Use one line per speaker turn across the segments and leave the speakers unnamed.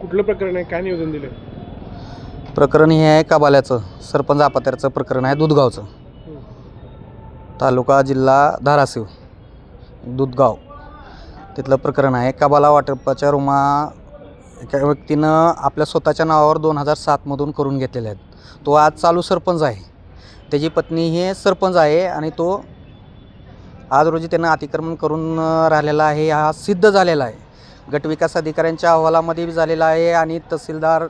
कुठलं प्रकरण आहे? काय निवेदन दिलं
प्रकरण हे आहे काबाल्याचं सरपंच अपात्याचं प्रकरण आहे दुधगावचं. तालुका जिल्हा धाराशिव दुधगाव. तिथलं प्रकरण आहे कबाला वाटपाच्या रुमा एका व्यक्तीनं आपल्या स्वतःच्या नावावर दोन हजार सातमधून करून घेतलेल्या आहेत. तो आज चालू सरपंच आहे. त्याची पत्नी हे सरपंच आहे आणि तो आज रोजी त्यानं अतिक्रमण करून राहिलेला आहे हा सिद्ध झालेला आहे. गटविकास अधिकाऱ्यांच्या अहवालामध्ये बी झालेला आहे आणि तहसीलदार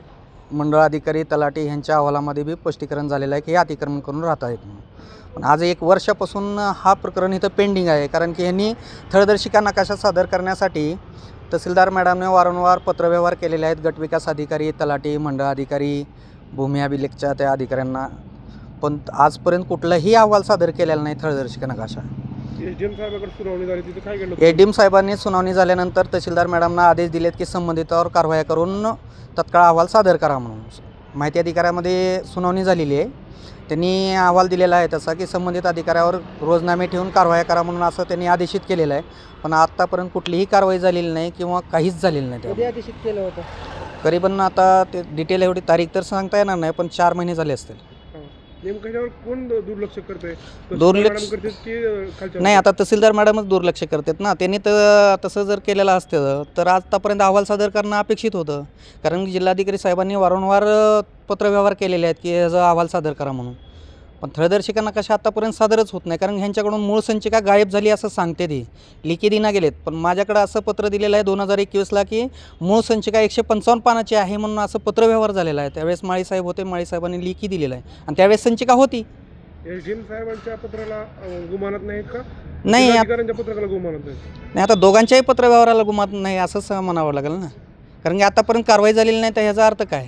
मंडळ अधिकारी तलाठी यांच्या अहवालामध्ये बी स्पष्टीकरण झालेलं आहे की हे अतिक्रमण करून राहत आहेत म्हणून. पण आज एक वर्षापासून हा प्रकरण इथं पेंडिंग आहे कारण की यांनी थळदर्शिका नकाशा सादर करण्यासाठी तहसीलदार मॅडमने वारंवार पत्रव्यवहार केलेले आहेत. गटविकास अधिकारी तलाठी मंडळ अधिकारी भूमी अभिलेखच्या त्या अधिकाऱ्यांना. पण आजपर्यंत कुठलाही अहवाल सादर केलेला नाही थळदर्शिका नकाशा.
एम साहेबाकडे सुनावणी झाली तिथं काय घडलं?
ए डी एम साहेबांनी सुनावणी झाल्यानंतर तहसीलदार मॅडमना आदेश दिलेत की संबंधितावर कारवाया करून तत्काळ अहवाल सादर करा म्हणून. माहिती अधिकाऱ्यामध्ये सुनावणी झालेली आहे. त्यांनी अहवाल दिलेला आहे तसा की संबंधित अधिकाऱ्यावर रोजनामे ठेवून कारवाया करा म्हणून असं त्यांनी आदेशित केलेलं आहे. पण आत्तापर्यंत कुठलीही कारवाई झालेली नाही किंवा काहीच झालेलं नाही
कधी
त्यावर.
आदेशित केलं होतं?
करीबन आता ते डिटेल एवढी तारीख तर सांगता येणार नाही पण चार महिने झाले असतील.
हां. नेमकं ह्याच्यावर कोण दुर्लक्ष
दुर्लक्ष-
की
नाही आता तहसीलदार मॅडमच दुर्लक्ष करतात ना. त्यांनी तर तसं जर केलेलं असतं तर आतापर्यंत अहवाल सादर करणं अपेक्षित होतं. कारण जिल्हाधिकारी साहेबांनी वारंवार पत्रव्यवहार केलेले आहेत की याचा अहवाल सादर करा म्हणून. पण थळदर्शिका नकाशा आतापर्यंत सादरच होत नाही कारण ह्यांच्याकडून मूळ संचिका गायब झाली असं सांगते ती. लिखी दिना गेलेत पण माझ्याकडं असं पत्र दिलेलं आहे दोन हजार एकवीसला की मूळ संचिका एकशे पंचावन्न पानाची आहे म्हणून असं पत्रव्यवहार झालेला आहे. त्यावेळेस माळी साहेब होते माळी साहेबांनी लिखी दिलेलं आहे. आणि त्यावेळेस संचिका होती.
एस डी एम साहेबांच्या पत्राला अं, गुमानत नाहीत का?
नाही
अधिकाऱ्यांच्या पत्राला गुमानत
नाही आता दोघांच्याही पत्रव्यवहाराला गुमात नाही असंच म्हणावं लागेल ना. कारण की आतापर्यंत कारवाई झालेली नाही तर ह्याचा अर्थ काय?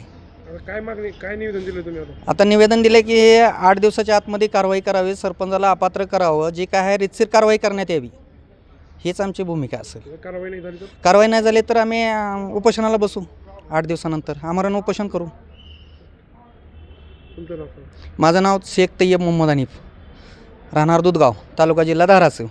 काय मागणी काय निवेदन दिलं तुम्ही आता?
आता निवेदन दिले की हे आठ दिवसाच्या आतमध्ये कारवाई करावी सरपंचाला अपात्र करावं जे काय आहे रितसर कारवाई करण्यात यावी. हीच आमची भूमिका असेल.
जर कारवाई नाही झाली तर?
कारवाई नाही झाली तर आम्ही अं, उपोषणाला बसू आठ दिवसानंतर. आमरण उपोषण करू.
तुमचं नाव सांगा.
माझं नाव शेख तय्यब मोहम्मद हनीफ. राहणार दुधगाव तालुका जिल्हा धाराशिव.